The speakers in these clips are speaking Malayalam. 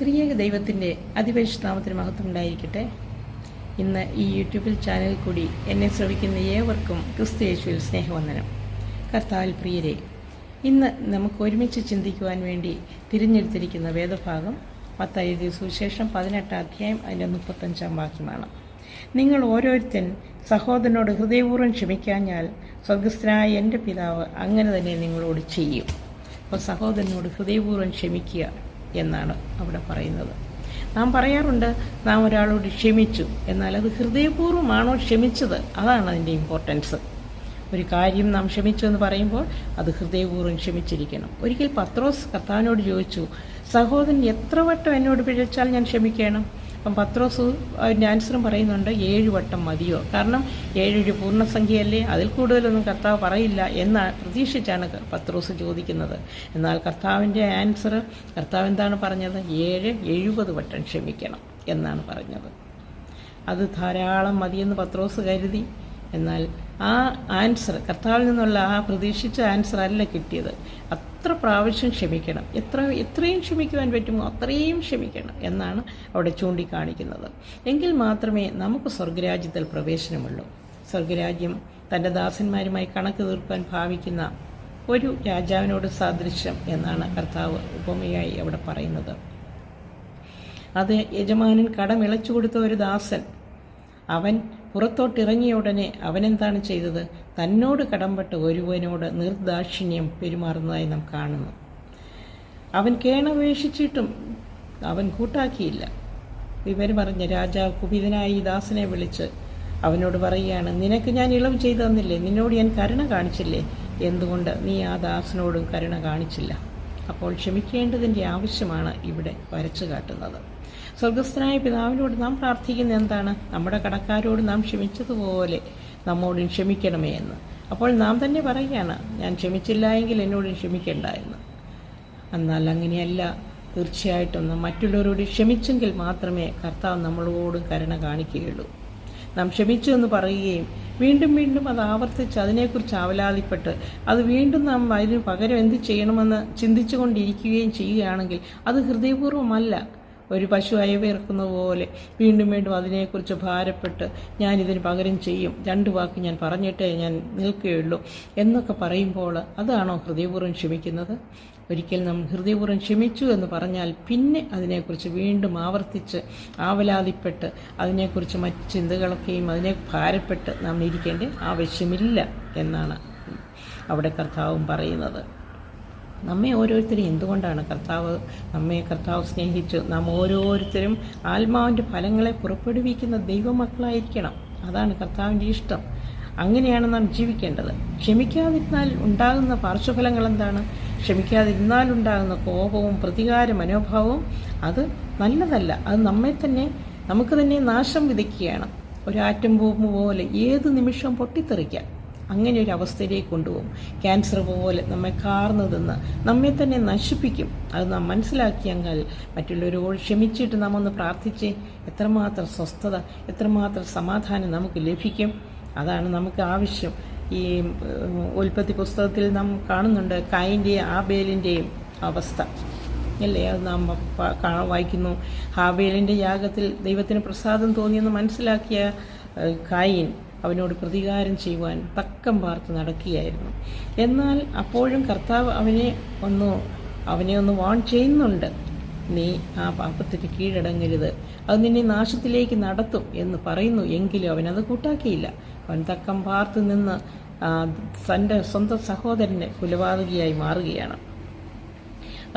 ത്രിയേക ദൈവത്തിന്റെ അതിപരിഷ്ണാമത്തിന് മഹത്വം ഉണ്ടായിരിക്കട്ടെ. ഇന്ന് ഈ യൂട്യൂബിൽ ചാനൽ കൂടി എന്നെ ശ്രവിക്കുന്ന ഏവർക്കും ക്രിസ്തു യേശുവിൽ സ്നേഹവന്ദനം. കർത്താവിൽ പ്രിയരെ ഇന്ന് നമുക്ക് ഒരുമിച്ച് ചിന്തിക്കുവാൻ വേണ്ടി തിരഞ്ഞെടുത്തിരിക്കുന്ന വേദഭാഗം പത്തെഴുതിയ സുവിശേഷം പതിനെട്ടാം അധ്യായം അതിന്റെ മുപ്പത്തഞ്ചാം വാക്യമാണ്. നിങ്ങൾ ഓരോരുത്തൻ സഹോദരനോട് ഹൃദയപൂർവം ക്ഷമിക്കാഞ്ഞാൽ സ്വർഗസ്ഥനായ എന്റെ പിതാവ് അങ്ങനെ തന്നെ നിങ്ങളോട് ചെയ്യും. അപ്പോൾ സഹോദരനോട് ഹൃദയപൂർവം ക്ഷമിക്കുക. എന്നാണ് അവിടെ പറയുന്നത്. നാം പറയാറുണ്ട് നാം ഒരാളോട് ക്ഷമിച്ചു. എന്നാൽ അത് ഹൃദയപൂർവമാണോ ക്ഷമിച്ചത്? അതാണ് അതിന്റെ ഇമ്പോർട്ടൻസ് ഒരു കാര്യം നാം ക്ഷമിച്ചു എന്ന് പറയുമ്പോൾ അത് ഹൃദയപൂർവം ക്ഷമിച്ചിരിക്കണം. ഒരിക്കൽ പത്രോസ് കർത്താവിനോട് ചോദിച്ചു സഹോദരൻ എത്ര വട്ടം എന്നോട് പിഴച്ചാൽ ഞാൻ ക്ഷമിക്കണം? അപ്പം പത്രോസ് ആൻസറും പറയുന്നുണ്ട് ഏഴ് വട്ടം മതിയോ? കാരണം ഏഴൊരു പൂർണസംഖ്യയല്ലേ? അതിൽ കൂടുതലൊന്നും കർത്താവ് പറയില്ല എന്ന് പ്രതീക്ഷിച്ചാണ് പത്രോസ് ചോദിക്കുന്നത്. എന്നാൽ കർത്താവിന്റെ ആൻസർ കർത്താവ് എന്താണ് പറഞ്ഞത്? ഏഴ് എഴുപത് വട്ടം ക്ഷമിക്കണം എന്നാണ് പറഞ്ഞത്. അത് ധാരാളം മതിയെന്ന് പത്രോസ് കരുതി. എന്നാൽ ആ ആൻസർ കർത്താവിൽ നിന്നുള്ള ആ പ്രതീക്ഷിച്ച ആൻസർ അല്ല കിട്ടിയത്. അത്ര പ്രാവശ്യം ക്ഷമിക്കണം. എത്ര എത്രയും ക്ഷമിക്കുവാൻ പറ്റുമോ അത്രയും ക്ഷമിക്കണം എന്നാണ് അവിടെ ചൂണ്ടിക്കാണിക്കുന്നത്. എങ്കിൽ മാത്രമേ നമുക്ക് സ്വർഗരാജ്യത്തിൽ പ്രവേശനമുള്ളൂ. സ്വർഗരാജ്യം തന്റെ ദാസന്മാരുമായി കണക്ക് തീർക്കാൻ ഭാവിക്കുന്ന ഒരു രാജാവിനോട് സാദൃശ്യം എന്നാണ് കർത്താവ് ഉപമയായി അവിടെ പറയുന്നത്. അത് യജമാനൻ കടമിളച്ചു കൊടുത്ത ഒരു ദാസൻ അവൻ പുറത്തോട്ടിറങ്ങിയ ഉടനെ അവനെന്താണ് ചെയ്തത്? തന്നോട് കടംപെട്ട് ഒരുവനോട് നിർദാക്ഷിണ്യം പെരുമാറുന്നതായി നാം കാണുന്നു. അവൻ കേണപേക്ഷിച്ചിട്ടും അവൻ കൂട്ടാക്കിയില്ല. വിവരം പറഞ്ഞ രാജാവ് കുപിതനായി ദാസനെ വിളിച്ച് അവനോട് പറയുകയാണ് നിനക്ക് ഞാൻ ഇളവ് ചെയ്തു തന്നില്ലേ? നിന്നോട് ഞാൻ കരുണ കാണിച്ചില്ലേ? എന്തുകൊണ്ട് നീ ആ ദാസനോടും കരുണ കാണിച്ചില്ല? അപ്പോൾ ക്ഷമിക്കേണ്ടതിന്റെ ആവശ്യമാണ് ഇവിടെ വരച്ചു കാട്ടുന്നത്. സ്വർഗസ്ഥനായ പിതാവിനോട് നാം പ്രാർത്ഥിക്കുന്ന എന്താണ്? നമ്മുടെ കടക്കാരോട് നാം ക്ഷമിച്ചതുപോലെ നമ്മോടും ക്ഷമിക്കണമേ എന്ന്. അപ്പോൾ നാം തന്നെ പറയുകയാണ് ഞാൻ ക്ഷമിച്ചില്ല എങ്കിൽ എന്നോടും ക്ഷമിക്കേണ്ട എന്ന്. എന്നാൽ അങ്ങനെയല്ല. തീർച്ചയായിട്ടും നാം മറ്റുള്ളവരോട് ക്ഷമിച്ചെങ്കിൽ മാത്രമേ കർത്താവ് നമ്മളോടും കരുണ കാണിക്കുകയുള്ളൂ. നാം ക്ഷമിച്ചു എന്ന് പറയുകയും വീണ്ടും വീണ്ടും അത് ആവർത്തിച്ച് അതിനെക്കുറിച്ച് ആവലാതിപ്പെട്ട് അത് വീണ്ടും നാം അതിന് പകരം എന്ത് ചെയ്യണമെന്ന് ചിന്തിച്ചുകൊണ്ടിരിക്കുകയും ചെയ്യുകയാണെങ്കിൽ അത് ഹൃദയപൂർവമല്ല. ഒരു പശു അയവിറക്കുന്ന പോലെ വീണ്ടും വീണ്ടും അതിനെക്കുറിച്ച് ഭാരപ്പെട്ട് ഞാൻ ഇതിന് പകരം ചെയ്യും. രണ്ട് വാക്ക് ഞാൻ പറഞ്ഞിട്ടേ ഞാൻ നിൽക്കുകയുള്ളൂ എന്നൊക്കെ പറയുമ്പോൾ അതാണോ ഹൃദയപൂർവം ക്ഷമിക്കുന്നത്? ഒരിക്കൽ നാം ഹൃദയപൂർവം ക്ഷമിച്ചു എന്ന് പറഞ്ഞാൽ പിന്നെ അതിനെക്കുറിച്ച് വീണ്ടും ആവർത്തിച്ച് ആവലാതിപ്പെട്ട് അതിനെക്കുറിച്ച് മറ്റ് ചിന്തകളൊക്കെയും അതിനെ ഭാരപ്പെട്ട് നാം ഇരിക്കേണ്ട ആവശ്യമില്ല എന്നാണ് അവിടെ കർത്താവും പറയുന്നത്. നമ്മെ ഓരോരുത്തരും എന്തുകൊണ്ടാണ് കർത്താവ് നമ്മെ കർത്താവ് സ്നേഹിച്ചു നാം ഓരോരുത്തരും ആത്മാവിന്റെ ഫലങ്ങളെ പുറപ്പെടുവിക്കുന്ന ദൈവമക്കളായിരിക്കണം. അതാണ് കർത്താവിന്റെ ഇഷ്ടം. അങ്ങനെയാണ് നാം ജീവിക്കേണ്ടത്. ക്ഷമിക്കാതിരുന്നാൽ ഉണ്ടാകുന്ന പാർശ്വഫലങ്ങൾ എന്താണ്? ക്ഷമിക്കാതിരുന്നാൽ ഉണ്ടാകുന്ന കോപവും പ്രതികാര മനോഭാവവും അത് നല്ലതല്ല. അത് നമ്മെ തന്നെ നമുക്ക് തന്നെ നാശം വിതയ്ക്കുകയാണ്. ഒരാറ്റം ബോംബ് പോലെ ഏത് നിമിഷവും പൊട്ടിത്തെറിക്കാം അങ്ങനെ ഒരു അവസ്ഥയിലേക്ക് കൊണ്ടുപോകും. ക്യാൻസർ പോലെ നമ്മെ കാർന്നു തിന്ന് നമ്മെ തന്നെ നശിപ്പിക്കും. അത് നാം മനസ്സിലാക്കിയെങ്കിൽ മറ്റുള്ളവരോട് ക്ഷമിച്ചിട്ട് നാം ഒന്ന് പ്രാർത്ഥിച്ച് എത്രമാത്രം സ്വസ്ഥത എത്രമാത്രം സമാധാനം നമുക്ക് ലഭിക്കും. അതാണ് നമുക്ക് ആവശ്യം. ഈ ഉൽപ്പത്തി പുസ്തകത്തിൽ നാം കാണുന്നുണ്ട് കായിന്റെയും ആബേലിന്റെയും അവസ്ഥ. അല്ലേ? അത് നാം വായിക്കുന്നു. ഹാബേലിന്റെ യാഗത്തിൽ ദൈവത്തിന് പ്രസാദം തോന്നിയെന്ന് മനസ്സിലാക്കിയ കായിൻ അവനോട് പ്രതികാരം ചെയ്യുവാൻ തക്കം പാർത്ത് നടക്കുകയായിരുന്നു. എന്നാൽ അപ്പോഴും കർത്താവ് അവനെ ഒന്ന് അവനെ ഒന്ന് വാൺ ചെയ്യുന്നുണ്ട്. നീ ആ പാപത്തിന് കീഴടങ്ങരുത്. അത് നിന്നെ നാശത്തിലേക്ക് നടത്തും എന്ന് പറയുന്നു. എങ്കിലും അവനത് കൂട്ടാക്കിയില്ല. അവൻ തക്കം പാർത്ത് നിന്ന് തന്റെ സ്വന്തം സഹോദരനെ കുലപാതകിയായി മാറുകയാണ്.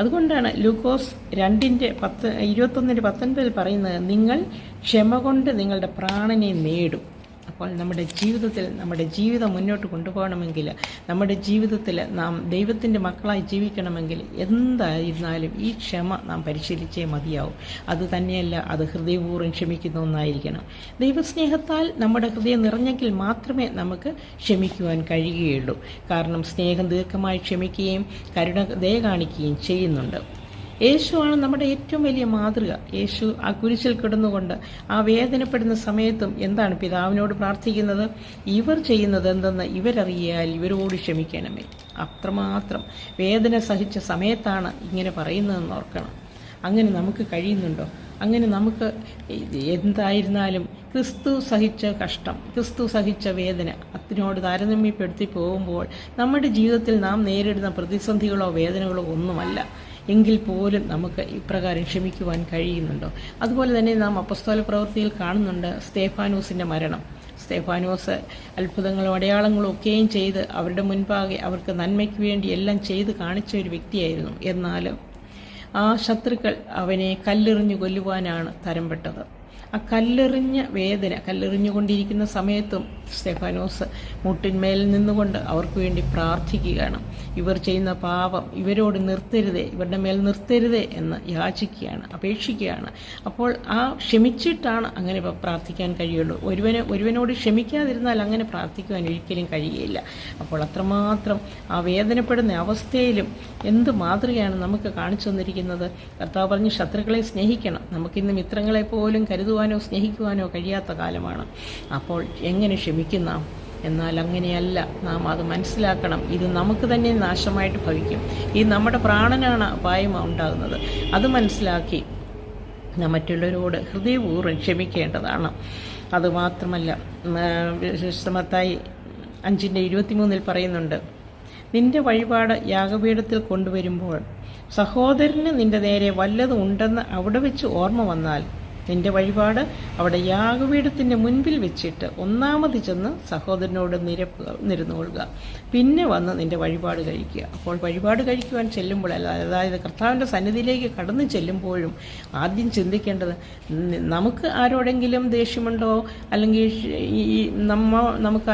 അതുകൊണ്ടാണ് ലൂക്കോസ് രണ്ടിന്റെ പത്ത് ഇരുപത്തൊന്നിന്റെ പത്തൊൻപതിൽ പറയുന്നത് നിങ്ങൾ ക്ഷമ കൊണ്ട് നിങ്ങളുടെ പ്രാണനെ നേടും. അപ്പോൾ നമ്മുടെ ജീവിതത്തിൽ നമ്മുടെ ജീവിതം മുന്നോട്ട് കൊണ്ടുപോകണമെങ്കിൽ നമ്മുടെ ജീവിതത്തിൽ നാം ദൈവത്തിന്റെ മക്കളായി ജീവിക്കണമെങ്കിൽ എന്തായിരുന്നാലും ഈ ക്ഷമ നാം പരിശീലിച്ചേ മതിയാവും. അത് തന്നെയല്ല അത് ഹൃദയപൂർവം ക്ഷമിക്കുന്ന ഒന്നായിരിക്കണം. ദൈവസ്നേഹത്താൽ നമ്മുടെ ഹൃദയം നിറഞ്ഞെങ്കിൽ മാത്രമേ നമുക്ക് ക്ഷമിക്കുവാൻ കഴിയുകയുള്ളൂ. കാരണം സ്നേഹം ദീർഘമായി ക്ഷമിക്കുകയും കരുണ ദയ കാണിക്കുകയും ചെയ്യുന്നുണ്ട്. യേശുവാണ് നമ്മുടെ ഏറ്റവും വലിയ മാതൃക. യേശു ആ കുരിശിൽ കിടന്നുകൊണ്ട് ആ വേദനപ്പെടുന്ന സമയത്തും എന്താണ് പിതാവിനോട് പ്രാർത്ഥിക്കുന്നത്? ഇവർ ചെയ്യുന്നത് എന്തെന്ന് ഇവരറിയാൽ ഇവരോട് ക്ഷമിക്കണമേ. അത്രമാത്രം വേദന സഹിച്ച സമയത്താണ് ഇങ്ങനെ പറയുന്നതെന്ന് ഓർക്കണം. അങ്ങനെ നമുക്ക് കഴിയുന്നുണ്ടോ? അങ്ങനെ നമുക്ക് എന്തായിരുന്നാലും ക്രിസ്തു സഹിച്ച കഷ്ടം ക്രിസ്തു സഹിച്ച വേദന അതിനോട് താരതമ്യപ്പെടുത്തി പോകുമ്പോൾ നമ്മുടെ ജീവിതത്തിൽ നാം നേരിടുന്ന പ്രതിസന്ധികളോ വേദനകളോ ഒന്നുമല്ല. എങ്കിൽ പോലും നമുക്ക് ഇപ്രകാരം ക്ഷമിക്കുവാൻ കഴിയുന്നുണ്ടോ? അതുപോലെ തന്നെ നാം അപ്പസ്തോല പ്രവൃത്തിയിൽ കാണുന്നുണ്ട് സ്തേഫാനൂസിന്റെ മരണം. സ്തേഫാനോസ് അത്ഭുതങ്ങളും അടയാളങ്ങളും ഒക്കെയും ചെയ്ത് അവരുടെ മുൻപാകെ അവർക്ക് നന്മയ്ക്ക് വേണ്ടി എല്ലാം ചെയ്ത് കാണിച്ച ഒരു വ്യക്തിയായിരുന്നു. എന്നാലും ആ ശത്രുക്കൾ അവനെ കല്ലെറിഞ്ഞു കൊല്ലുവാനാണ് തരംപെട്ടത്. ആ കല്ലെറിഞ്ഞ വേദന കല്ലെറിഞ്ഞുകൊണ്ടിരിക്കുന്ന സമയത്തും സ്റ്റെഫാനോസ് മുട്ടിന്മേൽ നിന്നുകൊണ്ട് അവർക്ക് വേണ്ടി പ്രാർത്ഥിക്കുകയാണ്. ഇവർ ചെയ്യുന്ന പാപം ഇവരോട് നിർത്തരുതേ ഇവരുടെ മേൽ നിർത്തരുതേ എന്ന് യാചിക്കുകയാണ് അപേക്ഷിക്കുകയാണ്. അപ്പോൾ ആ ക്ഷമിച്ചിട്ടാണ് അങ്ങനെ പ്രാർത്ഥിക്കാൻ കഴിയുള്ളൂ. ഒരുവനെ ഒരുവനോട് ക്ഷമിക്കാതിരുന്നാൽ അങ്ങനെ പ്രാർത്ഥിക്കുവാൻ ഒരിക്കലും കഴിയുകയില്ല അപ്പോൾ അത്രമാത്രം ആ വേദനപ്പെടുന്ന അവസ്ഥയിലും എന്ത് മാതൃകയാണ് നമുക്ക് കാണിച്ചു തന്നിരിക്കുന്നത്? കർത്താവ് പറഞ്ഞ് ശത്രുക്കളെ സ്നേഹിക്കണം. നമുക്കിന്ന് മിത്രങ്ങളെ പോലും കരുതുവാനോ സ്നേഹിക്കുവാനോ കഴിയാത്ത കാലമാണ്. അപ്പോൾ എങ്ങനെ ക്ഷമിക്കുന്ന എന്നാൽ അങ്ങനെയല്ല. നാം അത് മനസ്സിലാക്കണം. ഇത് നമുക്ക് തന്നെ നാശമായിട്ട് ഭവിക്കും. ഈ നമ്മുടെ പ്രാണനാണ് അപായം ഉണ്ടാകുന്നത്. അത് മനസ്സിലാക്കി നാം മറ്റുള്ളവരോട് ഹൃദയപൂർവം ക്ഷമിക്കേണ്ടതാണ്. അതുമാത്രമല്ല ശ്രമത്തായി അഞ്ചിന്റെ ഇരുപത്തിമൂന്നിൽ പറയുന്നുണ്ട് നിന്റെ വഴിപാട് യാഗപീഠത്തിൽ കൊണ്ടുവരുമ്പോൾ സഹോദരന് നിന്റെ നേരെ വല്ലതും ഉണ്ടെന്ന് അവിടെ വെച്ച് ഓർമ്മ വന്നാൽ നിന്റെ വഴിപാട് അവിടെ യാഗപീഠത്തിന്റെ മുൻപിൽ വെച്ചിട്ട് ഒന്നാമത് ചെന്ന് സഹോദരനോട് നിരപ്പുക നിരുന്നുകൊള്ളുക പിന്നെ വന്ന് നിന്റെ വഴിപാട് കഴിക്കുക. അപ്പോൾ വഴിപാട് കഴിക്കുവാൻ ചെല്ലുമ്പോൾ അതായത് കർത്താവിന്റെ സന്നിധിയിലേക്ക് കടന്നു ചെല്ലുമ്പോഴും ആദ്യം ചിന്തിക്കേണ്ടത് നമുക്ക് ആരോടെങ്കിലും ദേഷ്യമുണ്ടോ? അല്ലെങ്കിൽ ഈ നമ്മ നമുക്ക്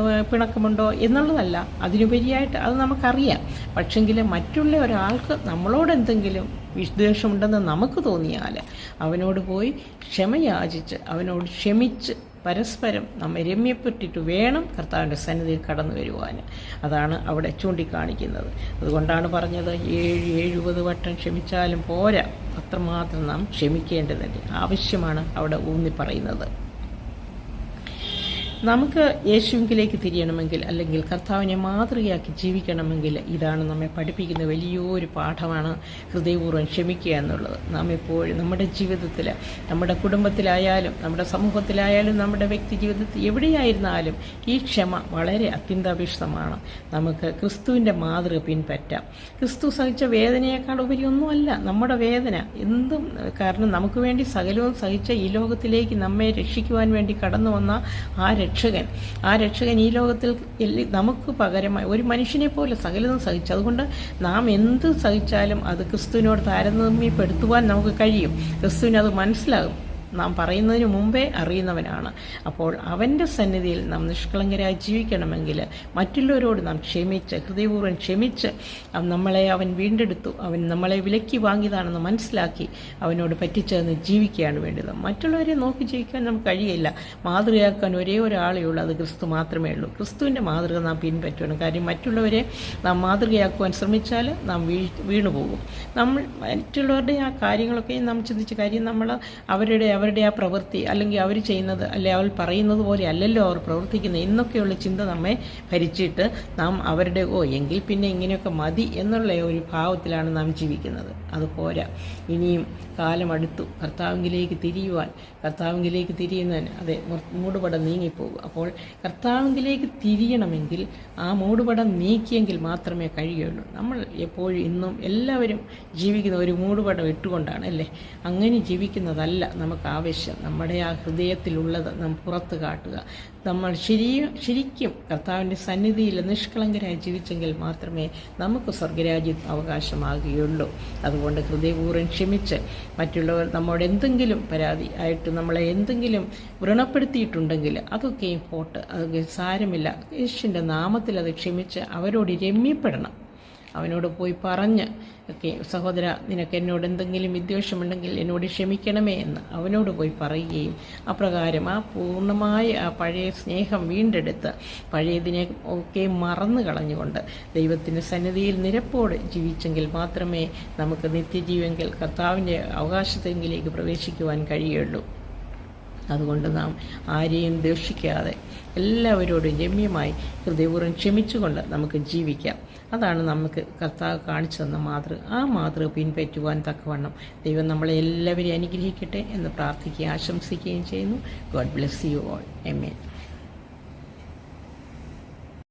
ഏഹ്, പിണക്കമുണ്ടോ? എന്നുള്ളതല്ല. അതിനുപരിയായിട്ട് അത് നമുക്കറിയാം. പക്ഷെങ്കിൽ മറ്റുള്ള ഒരാൾക്ക് നമ്മളോട് എന്തെങ്കിലും വിദ്വേഷമുണ്ടെന്ന് നമുക്ക് തോന്നിയാൽ അവനോട് പോയി ക്ഷമയാചിച്ച് അവനോട് ക്ഷമിച്ച് പരസ്പരം നമ്മെ രമ്യപ്പെട്ടിട്ട് വേണം കർത്താവിന്റെ സന്നിധിയിൽ കടന്നു വരുവാൻ. അതാണ് അവിടെ ചൂണ്ടിക്കാണിക്കുന്നത്. അതുകൊണ്ടാണ് പറഞ്ഞത് ഏഴ് എഴുപത് വട്ടം ക്ഷമിച്ചാലും പോരാ. അത്രമാത്രം നാം ക്ഷമിക്കേണ്ടതുണ്ട് ആവശ്യമാണ് അവിടെ ഊന്നി പറയുന്നത് നമുക്ക് യേശുവിലേക്ക് തിരിയണമെങ്കിൽ അല്ലെങ്കിൽ കർത്താവിനെ മാതൃകയാക്കി ജീവിക്കണമെങ്കിൽ ഇതാണ് നമ്മെ പഠിപ്പിക്കുന്ന വലിയൊരു പാഠമാണ് ഹൃദയപൂർവം ക്ഷമിക്കുക എന്നുള്ളത്. നാം എപ്പോഴും നമ്മുടെ ജീവിതത്തിൽ നമ്മുടെ കുടുംബത്തിലായാലും നമ്മുടെ സമൂഹത്തിലായാലും നമ്മുടെ വ്യക്തി ജീവിതത്തിൽ എവിടെയായിരുന്നാലും ഈ ക്ഷമ വളരെ അത്യന്താപേക്ഷിതമാണ്. നമുക്ക് ക്രിസ്തുവിന്റെ മാതൃക പിൻപറ്റാം. ക്രിസ്തു സഹിച്ച വേദനയേക്കാൾ ഉപരി ഒന്നുമല്ല നമ്മുടെ വേദന. എന്തും കാരണം നമുക്ക് വേണ്ടി സകലവും സഹിച്ച ഈ ലോകത്തിലേക്ക് നമ്മെ രക്ഷിക്കുവാൻ വേണ്ടി കടന്നു വന്ന ആ രക്ഷകൻ. ആ രക്ഷകൻ ഈ ലോകത്തിൽ നമുക്ക് പകരമായി ഒരു മനുഷ്യനെ പോലെ സകലതും സഹിച്ചു. അതുകൊണ്ട് നാം എന്ത് സഹിച്ചാലും അത് ക്രിസ്തുവിനോട് താരതമ്യപ്പെടുത്തുവാൻ നമുക്ക് കഴിയും. ക്രിസ്തുവിന് അത് മനസ്സിലാകും. നാം പറയുന്നതിന് മുമ്പേ അറിയുന്നവനാണ്. അപ്പോൾ അവന്റെ സന്നിധിയിൽ നാം നിഷ്കളങ്കരായി ജീവിക്കണമെങ്കിൽ മറ്റുള്ളവരോട് നാം ക്ഷമിച്ച് ഹൃദയപൂർവം ക്ഷമിച്ച് നമ്മളെ അവൻ വീണ്ടെടുത്തു. അവൻ നമ്മളെ വിലക്കി വാങ്ങിയതാണെന്ന് മനസ്സിലാക്കി അവനോട് പറ്റിച്ചേർന്ന് ജീവിക്കുകയാണ് വേണ്ടത്. മറ്റുള്ളവരെ നോക്കി ജീവിക്കാൻ നമുക്ക് കഴിയില്ല. മാതൃകയാക്കാൻ ഒരേ ഒരാളേ ഉള്ളൂ. അത് ക്രിസ്തു മാത്രമേ ഉള്ളൂ. ക്രിസ്തുവിന്റെ മാതൃക നാം പിൻപറ്റണം. കാര്യം മറ്റുള്ളവരെ നാം മാതൃകയാക്കുവാൻ ശ്രമിച്ചാൽ നാം വീ വീണു പോകും നമ്മൾ മറ്റുള്ളവരുടെ ആ കാര്യങ്ങളൊക്കെ നാം ചിന്തിച്ച് കാര്യം നമ്മൾ അവരുടെ അവരുടെ ആ പ്രവൃത്തി അല്ലെങ്കിൽ അവർ ചെയ്യുന്നത് അല്ലെ അവർ പറയുന്നത് പോലെ അല്ലല്ലോ അവർ പ്രവർത്തിക്കുന്നത് എന്നൊക്കെയുള്ള ചിന്ത നമ്മെ ഭരിച്ചിട്ട് നാം അവരുടെ ഓ എങ്കിൽ പിന്നെ ഇങ്ങനെയൊക്കെ മതി എന്നുള്ള ഒരു ഭാവത്തിലാണ് നാം ജീവിക്കുന്നത്. അത് പോരാ. ഇനിയും കാലമടുത്തു കർത്താവിങ്കിലേക്ക് തിരിയുവാൻ കർത്താവിങ്കിലേക്ക് തിരിയുന്നതിന്. അതെ മൂടുപടം നീങ്ങിപ്പോകും. അപ്പോൾ കർത്താവിങ്കിലേക്ക് തിരിയണമെങ്കിൽ ആ മൂടുപടം നീക്കിയെങ്കിൽ മാത്രമേ കഴിയുള്ളൂ നമ്മൾ എപ്പോഴും ഇന്നും എല്ലാവരും ജീവിക്കുന്ന ഒരു മൂടുപടം ഇട്ടുകൊണ്ടാണ് അല്ലേ? അങ്ങനെ ജീവിക്കുന്നതല്ല നമുക്ക് ആവശ്യം. നമ്മുടെ ആ ഹൃദയത്തിലുള്ളത് നാം പുറത്ത് കാട്ടുക. നമ്മൾ ശരി ശരിക്കും കർത്താവിന്റെ സന്നിധിയിൽ നിഷ്കളങ്കരായി ജീവിച്ചെങ്കിൽ മാത്രമേ നമുക്ക് സ്വർഗരാജ്യം അവകാശമാകുകയുള്ളൂ. അതുകൊണ്ട് ഹൃദയപൂർവം ക്ഷമിച്ച് മറ്റുള്ളവർ നമ്മോട് എന്തെങ്കിലും പരാതി ആയിട്ട് നമ്മളെ എന്തെങ്കിലും വ്രണപ്പെടുത്തിയിട്ടുണ്ടെങ്കിൽ അതൊക്കെയും പോട്ട് അതൊക്കെ സാരമില്ല. യേശുവിന്റെ നാമത്തിൽ അത് ക്ഷമിച്ച് അവരോട് രമ്യപ്പെടണം. അവനോട് പോയി പറഞ്ഞ് ഒക്കെ സഹോദര നിനക്ക് എന്നോട് എന്തെങ്കിലും വിദ്വേഷമുണ്ടെങ്കിൽ എന്നോട് ക്ഷമിക്കണമേ എന്ന് അവനോട് പോയി പറയുകയും അപ്രകാരം ആ പൂർണമായ ആ പഴയ സ്നേഹം വീണ്ടെടുത്ത് പഴയതിനെ ഒക്കെ മറന്നു കളഞ്ഞുകൊണ്ട് ദൈവത്തിന്റെ സന്നിധിയിൽ നിരപ്പോടെ ജീവിച്ചെങ്കിൽ മാത്രമേ നമുക്ക് നിത്യജീവെങ്കിൽ കർത്താവിന്റെ അവകാശത്തെങ്കിലേക്ക് പ്രവേശിക്കുവാൻ കഴിയുള്ളൂ. അതുകൊണ്ട് നാം ആരെയും ദേഷിക്കാതെ എല്ലാവരോടും രമ്യമായി ഹൃദയപൂർവം ക്ഷമിച്ചുകൊണ്ട് നമുക്ക് ജീവിക്കാം. അതാണ് നമുക്ക് കർത്താവ് കാണിച്ചു തന്ന മാതൃ ആ മാതൃ പിൻപറ്റുവാൻ തക്കവണ്ണം ദൈവം നമ്മളെ എല്ലാവരെയും അനുഗ്രഹിക്കട്ടെ എന്ന് പ്രാർത്ഥിക്കുകയും ആശംസിക്കുകയും ചെയ്യുന്നു. God bless you all M N